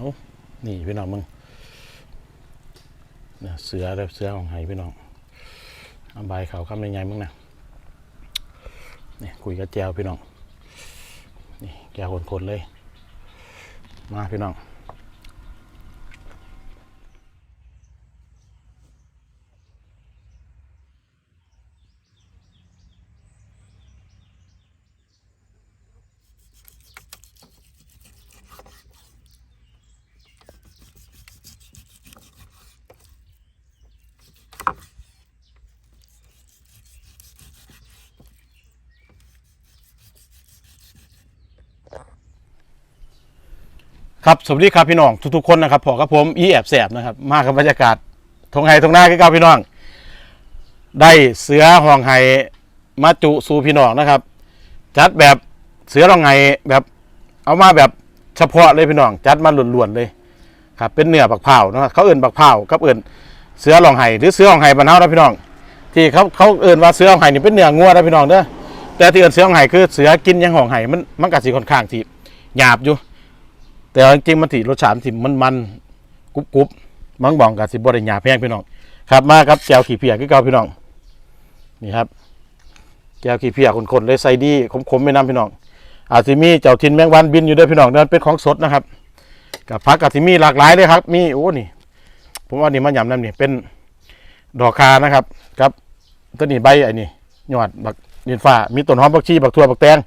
เอานี่พี่น้องมึงเนี่ยเสือเลยเสือของไห้พี่น้องเอาใบเขาข้ามยังไงมึงนะนี่คุยกับแจวพี่น้องนี่แกคนๆเลย มาพี่น้อง ครับสวัสดีครับพี่น้องทุกๆคนนะครับพอกับผมอีแอบแสบนะครับ มากับบรรยากาศทงไห้ทงหน้าคือเก้าพี่น้อง ได้เสือห้องไห้มาจุสู่พี่น้องนะครับ จัดแบบเสือรองไห้แบบ เอามาแบบเฉพาะเลยพี่น้อง จัดมาล้วนๆเลยครับ เป็นเนื้อบักเผานะครับเขาเอื่นบักเผากับเอื่นเสือรองไห้หรือเสือรองไห้บรรเทานะพี่น้อง ที่เขาเขาเอื่นว่าเสือรองไห้นี่เป็นเนื้องัวนะพี่น้องเด้อแต่ที่เอื่นเสือรองไห้คือเสือกินยังห้องไห้มันมันกัดสีค่อนข้างที่หยาบอยู่ แต่จริงๆมันถีรสชาติมันมันกรุบกรุบมังบองกับสิบบริญาแพงพี่น้องครับมาครับแจวขี้เพียคือเก่าพี่น้องนี่ครับแจวขี้เพียคนๆเลยใส่ดีขมๆไม่น้ำพี่น้องอาจจะมีเจ้าทินแมงวันบินอยู่ด้วยพี่น้องนั่นเป็นของสดนะครับกับพักกับที่มีหลากหลายเลยครับ มีโอ้นี่ ผมว่านี่มันยำน้ำนี่เป็นดอกคานะครับครับต้นนี้ใบไอ้นี่ยอดบักดินฟ้ามีต้นหอมบักชีบักทั่วบักแตง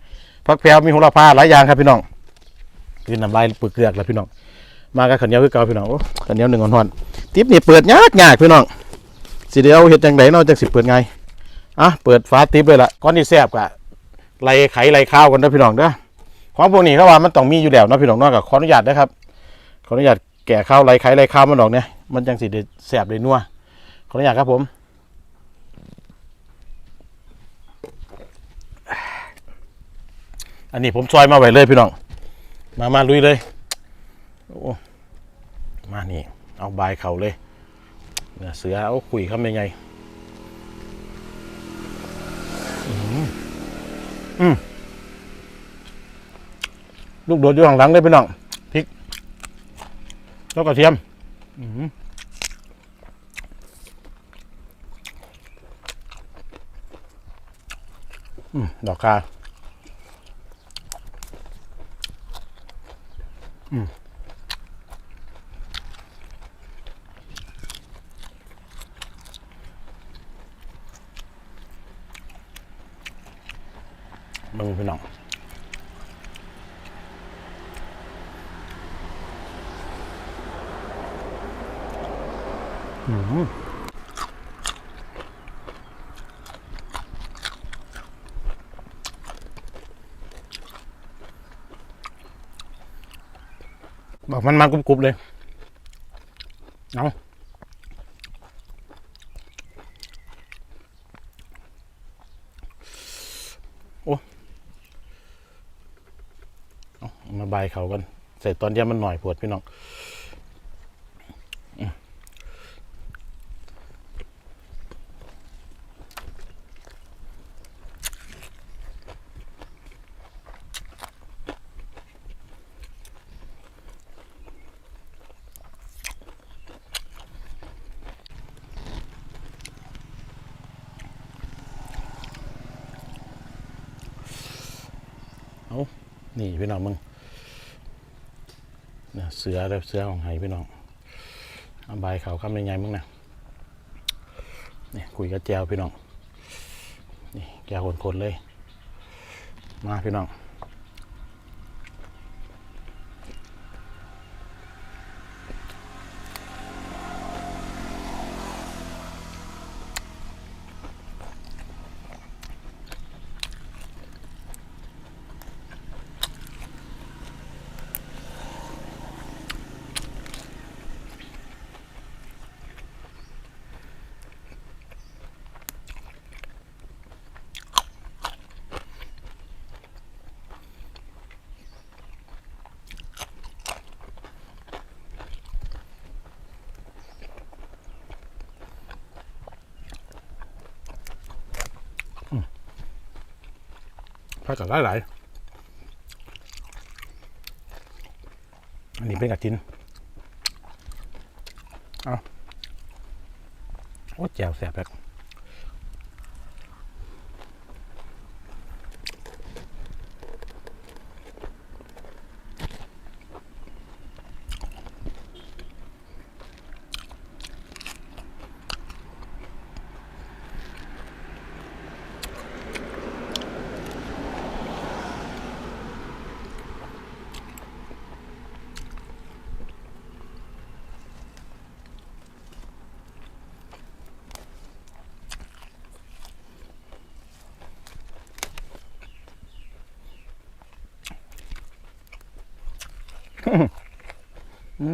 ผักแพรวมีโหระพาหลายอย่างครับพี่น้อง กินน้ำลายเปลือกเกลือกแล้วพี่น้อง มากับขันเนียวคือเก่าพี่น้องโอ้ขันเนียวหนึ่งอ่อนๆติ๊บนี่เปิดยากยากพี่น้องสิเดียวเฮ็ดจังไดเนาะจังสิเปิดไงอะเปิดฝาติ๊บเลยล่ะก้อนที่แซ่บกะไล่ไข่ไล่ข้าวกันเด้พี่น้องเด้อของพวกนี้เขาว่ามันต้องมีอยู่แล้วนะพี่น้องเนากขออนุญาตนะครับขออนุญาตแก่ข้าวไล่ไข่ไล่ข้าวมันดอกเนี่ยมันจังสิได้แซ่บได้นัวขออนุญาตครับผมอันนี้ผมซอยมาไว้เลยพี่น้อง มามาลุยเลยโอ้มานี่ เอาบายเขาเลยเนี่ยเสือเอาคุยคำยังไงอืมลูกโดดอยู่ข้างหลังเลยพี่น้องพริก แล้วกระเทียม อื้อหืออืมดอกคา มึงพี่น้องอืม มันมันกรุบๆเลย เอาเอามาบาเขากัน เส่ตอนเดียวมันหน่อยปวดพี่น้อง นี่พี่น้องมึงเนี่ยเสือเลยเสือของไห้พี่น้องเอาใบเขาคำยังไงมึงนะนี่คุยกับแจวพี่น้องนี่แกคนๆเลย มาพี่น้อง ผักกับหลายๆอันนี้เป็นกระถินเอาโอ้แจ่วแสบแบบ มัน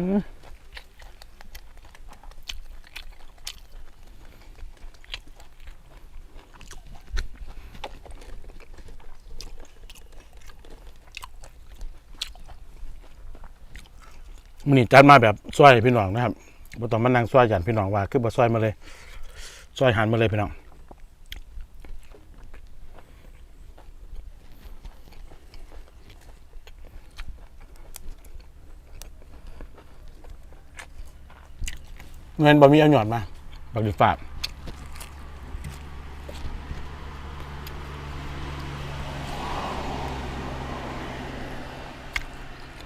นี่จัดมาแบบซอยพี่น้องนะครับบ่ต้องมานั่งซอยกันพี่น้องว่า คือบ่ซอยมาเลย ซอยหันมาเลยพี่น้อง เงินบ่มีเอาหยอดมาบักดีฝาก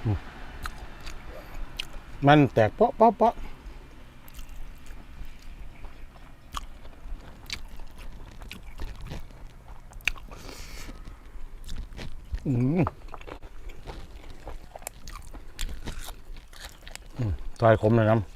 อืมมันแตกเปาะเปาะเปาะอืมอืมซอยขมเลยน้ำ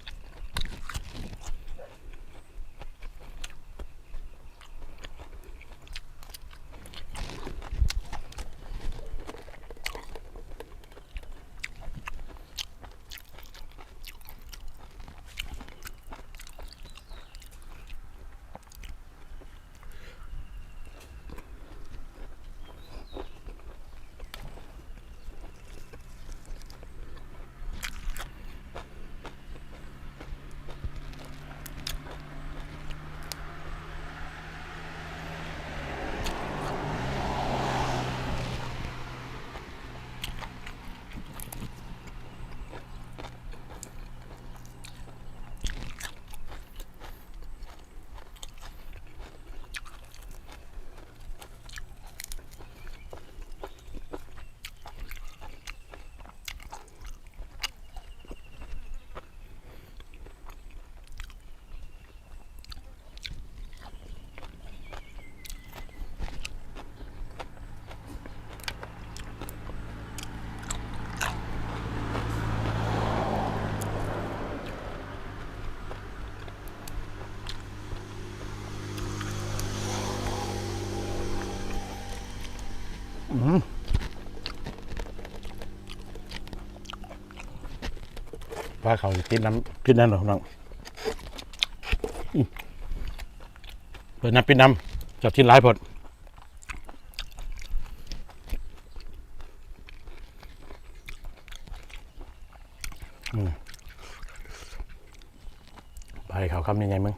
ว่าเขาสิติดน้ำกินนั่นหรอกน้องเปิดน้ำปิดน้ำจับทิ้นร้ายพดอืมไปเขาคำยังไงมึง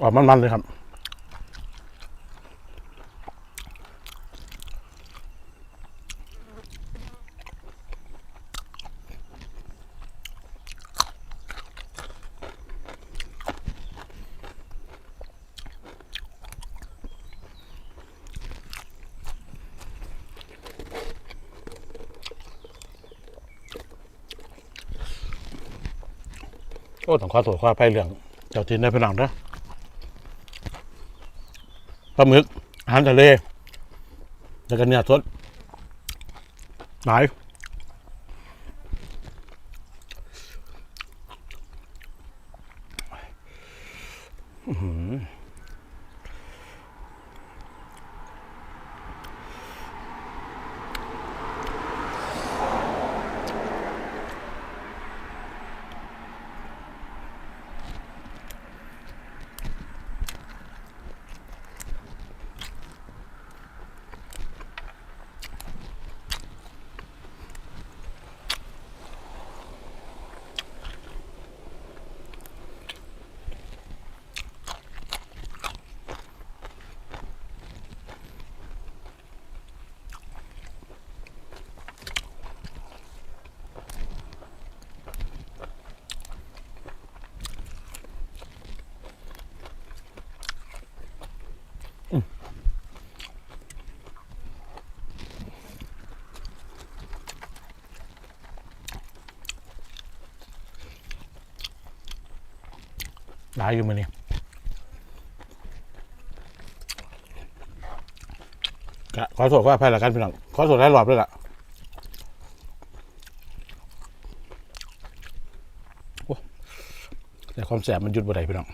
ออกมันๆเลยครับโอ้ต้องขอโทษขออภัยเรื่อง เจ้าทีนได้พนังนะ ปลาหมึกอาหารทะเลแล้วก็เนื้อสดหลายอือ หลายอยู่มือนี่ขอโทษขออภัยละกันพี่น้องขอโทษได้หลอบด้วยล่ะแต่ความแสบมันหยุดบ่ได้พี่น้อง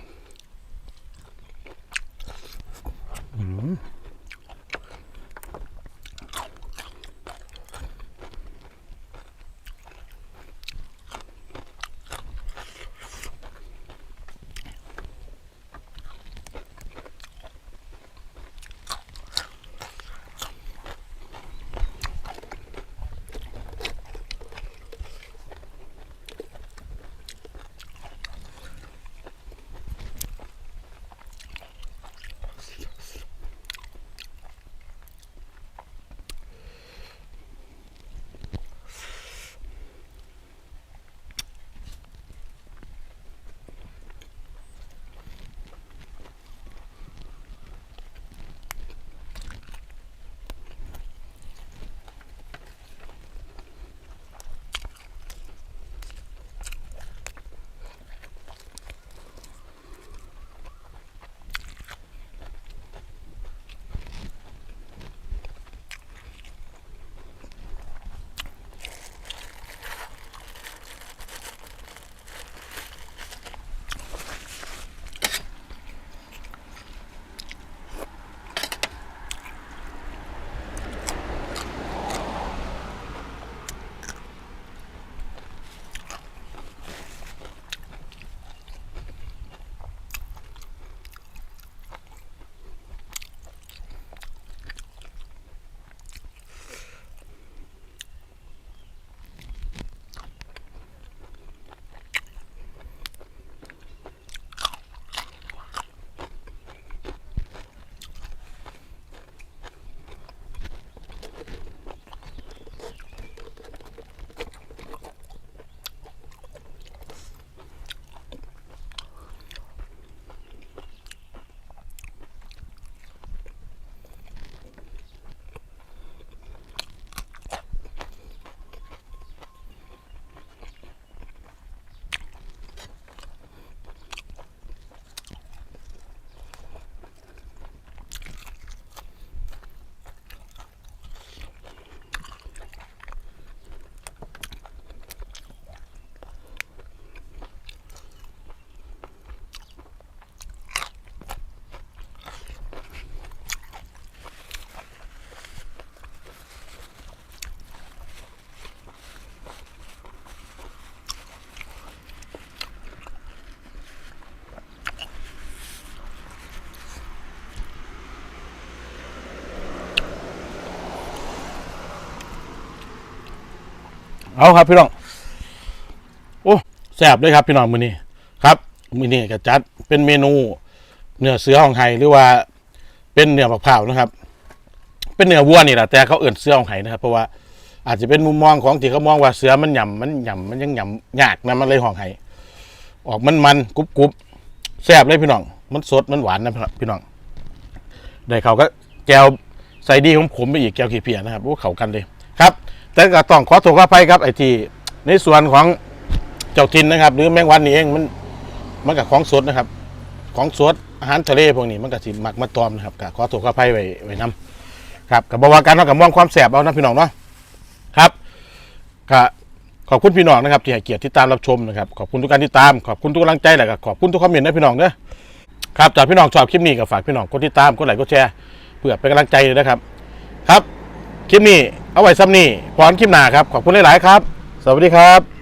เอาครับพี่น้อง โอ้แซ่บเลยครับพี่น้องมือนี้ครับมือนี้ก็จัดเป็นเมนู เนื้อเสือของไห้หรือว่า เป็นเนื้อมะพร้านะครับ เป็นเนื้อวัวนี่แหละแต่เขาเอื่นเสือของไห้นะครับ เพราะว่าอาจจะเป็นมุมมองของที่เขามองว่าเสือมันหย่ำมันหย่ำมันยังหย่ำยากนะมันเลยของไห้ออกมันมันกรุบกรุบแซ่บเลยพี่น้อง มันสดมันหวานนะพี่น้องได้เขาก็แก้วใส่ดีของผมไปอีกแก้วขี้เพียนะครับโอ้เขากันเลยครับ แต่ก็ต้องขอโทษขออภัยครับไอที่ในส่วนของเจ้าทินนะครับ หรือแมงวันนี่เองมันมันกับของสดนะครับ ของสดอาหารทะเลพวกนี้มันก็สิมักมาตอมนะครับก็ขอโทษขออภัยไว้ไว้นํครับกับบว่ากันเนาะกับมองความแสบเอานะพี่น้องเนาะครับก็ขอบคุณพี่น้องนะครับที่ให้เกียรติที่ตามรับชมนะครับขอบคุณทุกการติดตามขอบคุณทุกกำลังใจแหละก็ขอบคุณทุกคอมเมนต์นะพี่น้องเด้อครับจากพี่น้องชอบคลิปนี้ก็ฝากพี่น้องกดติดตามกดไลค์กดแชร์เพื่อเป็นกำลังใจเลยนะครับ ครับ คลิปนี้เอาไว้ซ้ำนี่พรคลิปหน้าครับ ขอบคุณหลาย ๆ ครับ สวัสดีครับ